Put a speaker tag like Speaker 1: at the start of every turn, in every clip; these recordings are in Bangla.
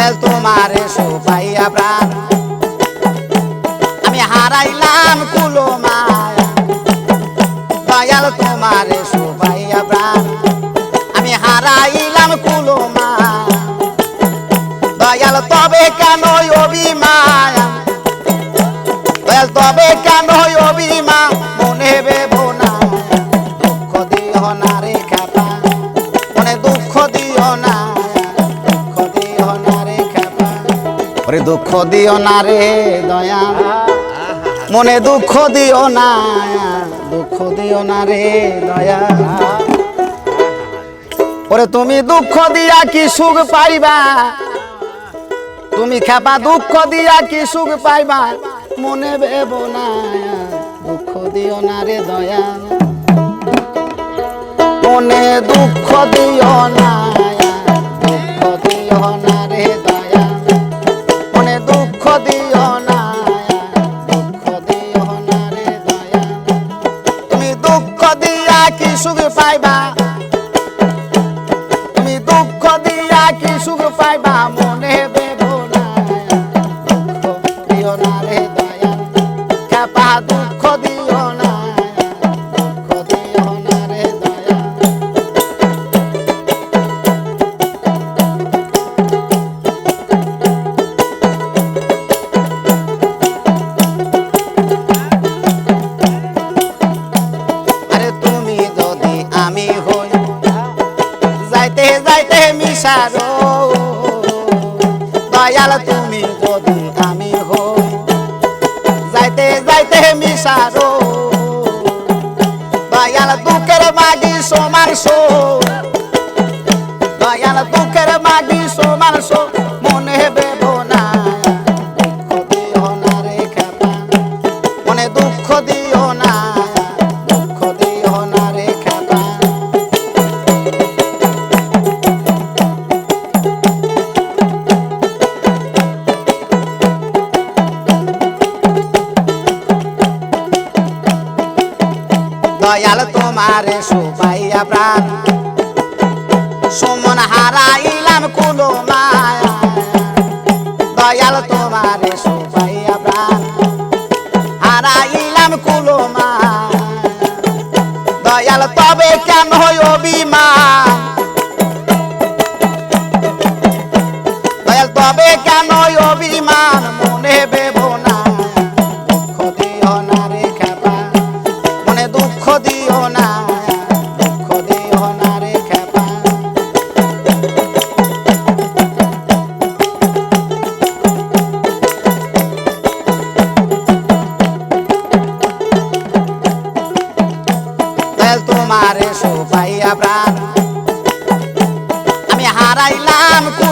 Speaker 1: দয়াল তোমারে প্রাণ আমি হারাইলাম কুলো মায়া। দয়াল প্রাণ আমি হারাইলাম কুলো মায়া। দয়াল তবে কেন অভিমায়া? দয়াল তবে কেন অভিমা? মনে বেব না দুঃখ দিও না। দুঃখ দিও না রে দয়া। মনে দুঃখ দিও না, দুঃখ দিও না রে দয়া। ওরে তুমি দুঃখ দিয়া কি সুখ পাইবা? তুমি খেপা দুঃখ দিয়া কি সুখ পাইবা? মনে ভেব না, দুঃখ দিও না রে দয়া। মনে দুঃখ দিও না, দুঃখ দিও না। সুখ পাইবা। তুমি দুঃখ দিয়া কি সুখ পাইবা আমি হই যাইতে যাইতে মিশারো। দয়াল, তুমি যদি আমি হই, যাইতে যাইতে মিশারো। দয়াল, দুঃখের মাগি সোমার সো দয়াল তোমারে সুপাইয়া প্রাণ। সুমন হারাইলাম কুলো মায়া। দয়াল তোমারে সুপাইয়া প্রাণ। হারাইলাম কুলো মায়া। দয়াল তবে কেন অভিমান? দয়াল তবে কেন অভিমান? আমি হারাইলাম কুলো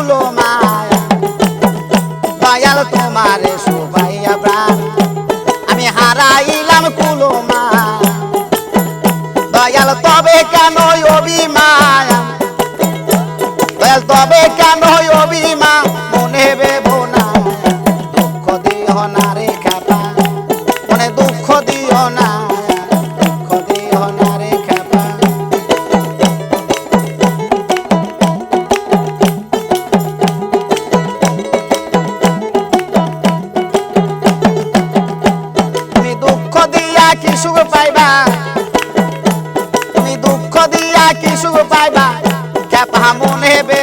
Speaker 1: পাইবা? তুমি দুঃখ দিয়া কিছু পাইবা? ক্যাপা মনে বে